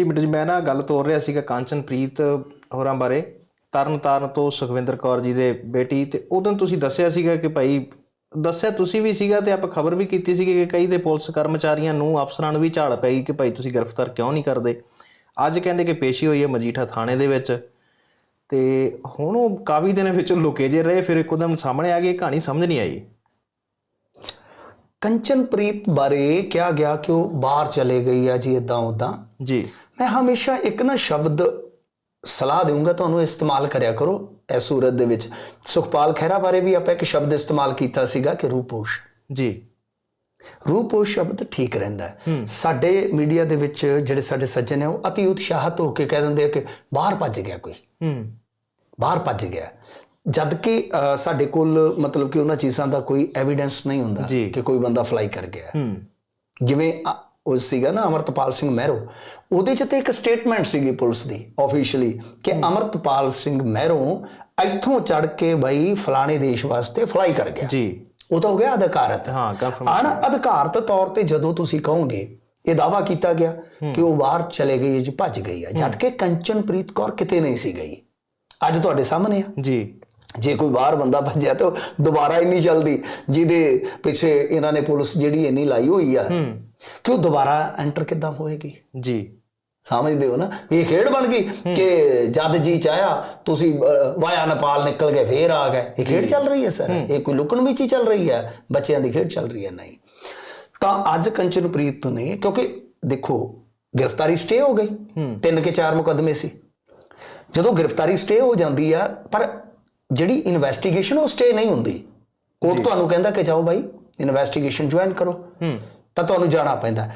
ਜੀ ਮਿੰਟੂ ਜੀ ਮੈਂ ਨਾ ਗੱਲ ਤੋਰ ਰਿਹਾ ਸੀਗਾ ਕਾਂਚਨਪ੍ਰੀਤ ਹੋਰਾਂ ਬਾਰੇ। ਤਰਨ ਤਾਰਨ ਤੋਂ ਸੁਖਵਿੰਦਰ ਕੌਰ ਜੀ ਦੇ ਬੇਟੀ ਤੇ ਉਦੋਂ ਤੁਸੀਂ ਦੱਸਿਆ ਸੀਗਾ ਕਿ ਭਾਈ ਦੱਸਿਆ ਤੁਸੀਂ ਵੀ ਸੀਗਾ ਤੇ ਆਪਾਂ ਖਬਰ ਵੀ ਕੀਤੀ ਸੀਗੀ ਕਿ ਕਈ ਦੇ ਪੁਲਿਸ ਕਰਮਚਾਰੀਆਂ ਨੂੰ ਅਫਸਰਾਂ ਨੂੰ ਵੀ ਝਾੜ ਪਈ ਕਿ ਭਾਈ ਤੁਸੀਂ ਗ੍ਰਿਫਤਾਰ ਕਿਉਂ ਨਹੀਂ ਕਰਦੇ। ਅੱਜ ਕਹਿੰਦੇ ਕਿ ਪੇਸ਼ੀ ਹੋਈ ਹੈ ਮਜੀਠਾ ਥਾਣੇ ਦੇ ਵਿੱਚ। ਤੇ ਹੁਣ ਉਹ ਕਾਫੀ ਦਿਨ ਵਿੱਚ ਲੁਕੇ ਜੇ ਰਹੇ ਫਿਰ ਇੱਕਦਮ ਸਾਹਮਣੇ ਆ ਗਈ ਕਹਾਣੀ ਸਮਝ ਨਹੀਂ ਆਈ। ਕੰਚਨਪ੍ਰੀਤ ਬਾਰੇ ਕਿਹਾ ਗਿਆ ਕਿ ਉਹ ਬਾਹਰ ਚਲੇ ਗਈ ਆ ਜੀ ਇਦਾਂ ਉਦਾਂ ਜੀ। ਮੈਂ ਹਮੇਸ਼ਾ ਇੱਕ ਨਾ ਸ਼ਬਦ ਸਲਾਹ ਦੇਵਾਂਗਾ ਤੁਹਾਨੂੰ ਇਸਤੇਮਾਲ ਕਰਿਆ ਕਰੋ ਇਸ ਸੂਰਤ ਦੇ ਵਿੱਚ। ਸੁਖਪਾਲ ਖਹਿਰਾ ਬਾਰੇ ਵੀ ਆਪਾਂ ਇੱਕ ਸ਼ਬਦ ਇਸਤੇਮਾਲ ਕੀਤਾ ਸੀਗਾ ਕਿ ਰੂਪੋਸ਼। ਜੀ। ਰੂਪੋਸ਼ ਸ਼ਬਦ ਠੀਕ ਰਹਿੰਦਾ ਹੈ। ਸਾਡੇ ਮੀਡੀਆ ਦੇ ਵਿੱਚ ਜਿਹੜੇ ਸਾਡੇ ਸੱਜਣ ਨੇ ਉਹ ਅਤੀ ਉਤਸ਼ਾਹਤ ਹੋ ਕੇ ਕਹਿ ਦਿੰਦੇ ਆ ਕਿ ਬਾਹਰ ਭੱਜ ਗਿਆ ਕੋਈ। ਹੂੰ। ਬਾਹਰ ਭੱਜ ਗਿਆ। ਜਦ ਕਿ ਸਾਡੇ ਕੋਲ ਮਤਲਬ ਕਿ ਉਹਨਾਂ ਚੀਜ਼ਾਂ ਦਾ ਕੋਈ ਐਵੀਡੈਂਸ ਨਹੀਂ ਹੁੰਦਾ। ਕਿ ਕੋਈ ਬੰਦਾ ਫਲਾਈ ਕਰ ਗਿਆ। ਹੂੰ। ਜਿਵੇਂ ਉਹ ਸੀਗਾ ਨਾ ਅਮਰਤਪਾਲ ਸਿੰਘ ਮਹਿਰੋ। ਉਹਦੇ ਚ ਤੇ ਇੱਕ ਸਟੇਟਮੈਂਟ ਸੀਗੀ ਪੁਲਿਸ ਦੀ ਆਫੀਸ਼ੀਅਲੀ ਕਿ ਅਮਰਤਪਾਲ ਸਿੰਘ ਮਹਿਰੋ ਇੱਥੋਂ ਚੜ ਕੇ ਬਈ ਫਲਾਣੇ ਦੇਸ਼ ਵਾਸਤੇ ਫਲਾਈ ਕਰ ਗਿਆ। ਜੀ। ਉਹ ਤਾਂ ਹੋ ਗਿਆ ਅਧਿਕਾਰਤ। ਹਾਂ ਕਨਫਰਮ ਅਣ ਅਧਿਕਾਰਤ ਤੌਰ ਤੇ ਜਦੋਂ ਤੁਸੀਂ ਕਹੋਗੇ ਇਹ ਦਾਵਾ ਕੀਤਾ ਗਿਆ ਕਿ ਉਹ ਬਾਹਰ ਚਲੇ ਗਈ ਹੈ ਜੀ ਭੱਜ ਗਈ ਹੈ ਜਦ ਕਿ ਕੰਚਨਪ੍ਰੀਤ ਕੌਰ ਕਿਤੇ ਨਹੀਂ ਸੀ ਗਈ। ਅੱਜ ਤੁਹਾਡੇ ਸਾਹਮਣੇ ਆ। ਜੀ। ਜੇ ਕੋਈ ਬਾਹਰ ਬੰਦਾ ਭੱਜਿਆ ਤਾਂ ਦੁਬਾਰਾ ਇੰਨੀ ਜਲਦੀ ਜਿਹਦੇ ਪਿੱਛੇ ਇਹਨਾਂ ਨੇ ਪੁਲਿਸ ਜਿਹੜੀ ਇੰਨੀ ਲਾਈ ਹੋਈ ਆ ਕਿ ਉਹ ਦੁਬਾਰਾ ਐਂਟਰ ਕਿੱਦਾਂ ਹੋਏਗੀ? ਜੀ। ਸਮਝਦੇ ਹੋ ਨਾ? ਵੀ ਇਹ ਖੇਡ ਬਣ ਗਈ ਕਿ ਜਦ ਜੀ ਚਾਹਿਆ ਤੁਸੀਂ ਵਾਇਆ ਨੇਪਾਲ ਨਿਕਲ ਗਏ ਫੇਰ ਆ ਗਏ। ਇਹ ਖੇਡ ਚੱਲ ਰਹੀ ਹੈ ਸਰ। ਇਹ ਕੋਈ ਲੁਕਣ ਵਿੱਚ ਹੀ ਚੱਲ ਰਹੀ ਹੈ? ਬੱਚਿਆਂ ਦੀ ਖੇਡ ਚੱਲ ਰਹੀ ਹੈ ਨਹੀਂ। ਤਾਂ ਅੱਜ ਕੰਚਨਪ੍ਰੀਤ ਨੇ ਕਿਉਂਕਿ ਦੇਖੋ ਗ੍ਰਿਫਤਾਰੀ ਸਟੇ ਹੋ ਗਈ। ਤਿੰਨ ਕੇ ਚਾਰ ਮੁਕੱਦਮੇ ਸੀ। ਜਦੋਂ ਗ੍ਰਿਫਤਾਰੀ ਸਟੇ ਹੋ ਜਾਂਦੀ ਆ ਪਰ ਜਿਹੜੀ ਇਨਵੈਸਟੀਗੇਸ਼ਨ ਉਹ ਸਟੇ ਨਹੀਂ ਹੁੰਦੀ। ਕੋਰਟ ਤੁਹਾਨੂੰ ਕਹਿੰਦਾ ਕਿ ਜਾਓ ਬਾਈ ਇਨਵੈਸਟੀਗੇਸ਼ਨ ਜੁਆਇਨ ਕਰੋ। ਤਾਂ ਤੁਹਾਨੂੰ ਜਾਣਾ ਪੈਂਦਾ।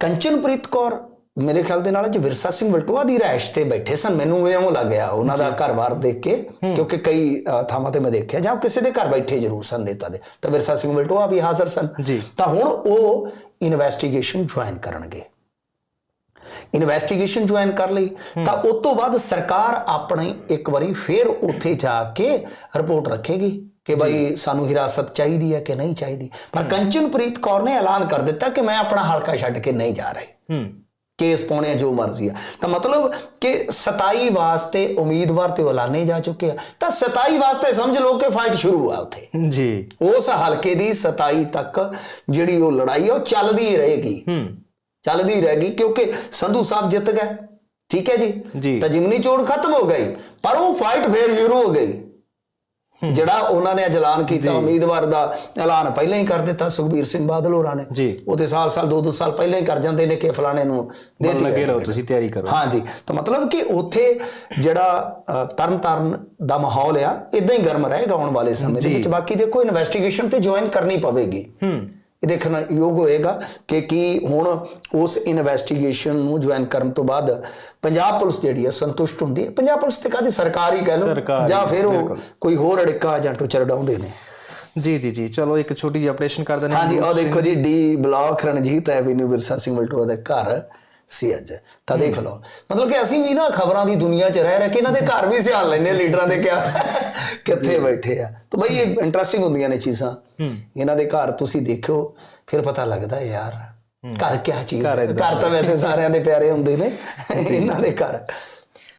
ਕੰਚਨਪ੍ਰੀਤ ਕੌਰ ਮੇਰੇ ਖਿਆਲ ਦੇ ਨਾਲ ਅੱਜ ਵਿਰਸਾ ਸਿੰਘ ਵਲਟੋਆ ਦੀ ਰਹਿਸ਼ ਤੇ ਬੈਠੇ ਸਨ। ਮੈਨੂੰ ਇਉਂ ਲੱਗਿਆ ਉਹਨਾਂ ਦਾ ਘਰ-ਬਾਰ ਦੇਖ ਕੇ ਕਿਉਂਕਿ ਕਈ ਥਾਵਾਂ ਤੇ ਮੈਂ ਦੇਖਿਆ ਜਾਂ ਕਿਸੇ ਦੇ ਘਰ ਬੈਠੇ ਜ਼ਰੂਰ ਸਨ ਨੇਤਾ ਦੇ। ਤਾਂ ਵਿਰਸਾ ਸਿੰਘ ਵਲਟੋਆ ਵੀ ਹਾਜ਼ਰ ਸਨ। ਤਾਂ ਹੁਣ ਉਹ ਇਨਵੈਸਟੀਗੇਸ਼ਨ ਜੁਆਇਨ ਕਰਨਗੇ। ਇਨਵੈਸਟੀਗੇਸ਼ਨ ਜੁਆਇਨ ਕਰ ਲਈ। ਤਾਂ ਉਸ ਤੋਂ ਬਾਅਦ ਸਰਕਾਰ ਆਪਣੀ ਇੱਕ ਵਾਰੀ ਫੇਰ ਉੱਥੇ ਜਾ ਕੇ ਰਿਪੋਰਟ ਰੱਖੇਗੀ। ਕਿ ਭਾਈ ਸਾਨੂੰ ਹਿਰਾਸਤ ਚਾਹੀਦੀ ਹੈ ਕਿ ਨਹੀਂ ਚਾਹੀਦੀ। ਪਰ ਕੰਚਨਪ੍ਰੀਤ ਕੌਰ ਨੇ ਐਲਾਨ ਕਰ ਦਿੱਤਾ ਕਿ ਮੈਂ ਆਪਣਾ ਹਲਕਾ ਛੱਡ ਕੇ ਨਹੀਂ ਜਾ ਰਹੀ। ਹੂੰ। ਕੇਸ ਪਾਉਣੇ ਜੋ ਮਰਜ਼ੀ ਆ। ਤਾਂ ਮਤਲਬ ਕਿ 27 ਵਾਸਤੇ ਉਮੀਦਵਾਰ ਤੇ ਐਲਾਨੇ ਜਾ ਚੁੱਕੇ ਆ। ਤਾਂ 27 ਵਾਸਤੇ ਸਮਝ ਲਓ ਕਿ ਫਾਈਟ ਸ਼ੁਰੂ ਆ ਉੱਥੇ। ਜੀ। ਉਸ ਹਲਕੇ ਦੀ 27 ਤੱਕ ਜਿਹੜੀ ਉਹ ਲੜਾਈ ਆ ਉਹ ਚੱਲਦੀ ਰਹੇਗੀ। ਹੂੰ। ਚੱਲਦੀ ਰਹੇਗੀ ਕਿਉਂਕਿ ਸੰਧੂ ਸਾਹਿਬ ਜਿੱਤ ਗਏ। ਠੀਕ ਹੈ ਜੀ? ਜੀ। ਤਾਂ ਜਿਮਨੀ ਚੋਣ ਖਤਮ ਹੋ ਗਈ ਪਰ ਉਹ ਫਾਈਟ ਫੇਰ ਸ਼ੁਰੂ ਹੋ ਗਈ। ਜਿਹੜਾ ਉਹਨਾਂ ਨੇ ਐਲਾਨ ਕੀਤਾ ਉਮੀਦਵਾਰ ਦਾ ਐਲਾਨ ਪਹਿਲਾਂ ਹੀ ਕਰ ਦਿੱਤਾ ਸੁਖਬੀਰ ਸਿੰਘ ਬਾਦਲ ਹੋਰਾਂ ਨੇ। ਜੀ। ਉਹਦੇ ਸਾਲ ਸਾਲ ਦੋ ਦੋ ਸਾਲ ਪਹਿਲਾਂ ਹੀ ਕਰ ਜਾਂਦੇ ਨੇ ਕਿ ਫਲਾਣੇ ਨੂੰ ਦੇ ਲੱਗੇ ਰਹੋ। ਤੁਸੀਂ ਤਿਆਰੀ ਕਰੋ। ਹਾਂਜੀ ਤਾਂ ਮਤਲਬ ਕਿ ਉੱਥੇ ਜਿਹੜਾ ਤਰਨ ਤਾਰਨ ਦਾ ਮਾਹੌਲ ਆ ਇਦਾਂ ਹੀ ਗਰਮ ਰਹੇਗਾ ਆਉਣ ਵਾਲੇ ਸਮੇਂ ਦੇ। ਵਿੱਚ। ਬਾਕੀ ਦੇਖੋ ਇਨਵੈਸਟੀਗੇਸ਼ਨ ਤੇ ਜੁਆਇਨ ਕਰਨੀ ਪਵੇਗੀ। ਹੂੰ। ਇਹ ਦੇਖਣਾ ਯੋਗ ਹੋਏਗਾ ਕਿ ਕੀ ਹੁਣ ਉਸ ਇਨਵੈਸਟੀਗੇਸ਼ਨ ਨੂੰ ਜੁਆਇਨ ਕਰਨ ਤੋਂ ਬਾਅਦ ਪੰਜਾਬ ਪੁਲਿਸ ਜਿਹੜੀ ਹੈ ਸੰਤੁਸ਼ਟ ਹੁੰਦੀ ਹੈ। ਪੰਜਾਬ ਪੁਲਿਸ ਤੇ ਕਾਦੀ ਸਰਕਾਰ ਹੀ ਕਹਿ ਲਓ ਜਾਂ ਫਿਰ ਉਹ। ਕੋਈ ਹੋਰ ਅੜਿੱਕਾ ਜਾਂ ਟੁਚਰ ਡਾਉਂਦੇ ਨੇ। ਜੀ ਜੀ ਜੀ। ਚਲੋ ਇੱਕ ਛੋਟੀ ਜਿਹੀ ਆਪਰੇਸ਼ਨ ਕਰ ਦਿੰਦੇ ਹਾਂ। ਹਾਂਜੀ ਉਹ ਦੇਖੋ ਜੀ D block Ranjit avenue Virsa Singh Valtoha ਦੇ ਘਰ। ਸੀ ਅੱਜ। ਤਾਂ ਦੇਖ ਲਓ। ਮਤਲਬ ਕਿ ਅਸੀਂ ਵੀ ਨਾ ਖਬਰਾਂ ਦੀ ਦੁਨੀਆ 'ਚ ਰਹਿ ਰਹਿ ਕੇ ਇਹਨਾਂ ਦੇ ਘਰ ਵੀ ਸਿਆਣ ਲੈਨੇ ਲੀਡਰਾਂ ਦੇ ਕਿਆ ਕਿੱਥੇ ਬੈਠੇ ਆ। ਤਾਂ ਬਈ ਇਹ ਇੰਟਰਸਟਿੰਗ ਹੁੰਦੀਆਂ ਨੇ ਚੀਜ਼ਾਂ। ਇਹਨਾਂ ਦੇ ਘਰ ਤੁਸੀਂ ਦੇਖਿਓ ਫਿਰ ਪਤਾ ਲੱਗਦਾ ਯਾਰ। ਘਰ ਕਿਆ ਚੀਜ਼ ਘਰ ਤਾਂ ਵੈਸੇ ਸਾਰਿਆਂ ਦੇ ਪਿਆਰੇ ਹੁੰਦੇ ਨੇ। ਇਹਨਾਂ ਦੇ ਘਰ।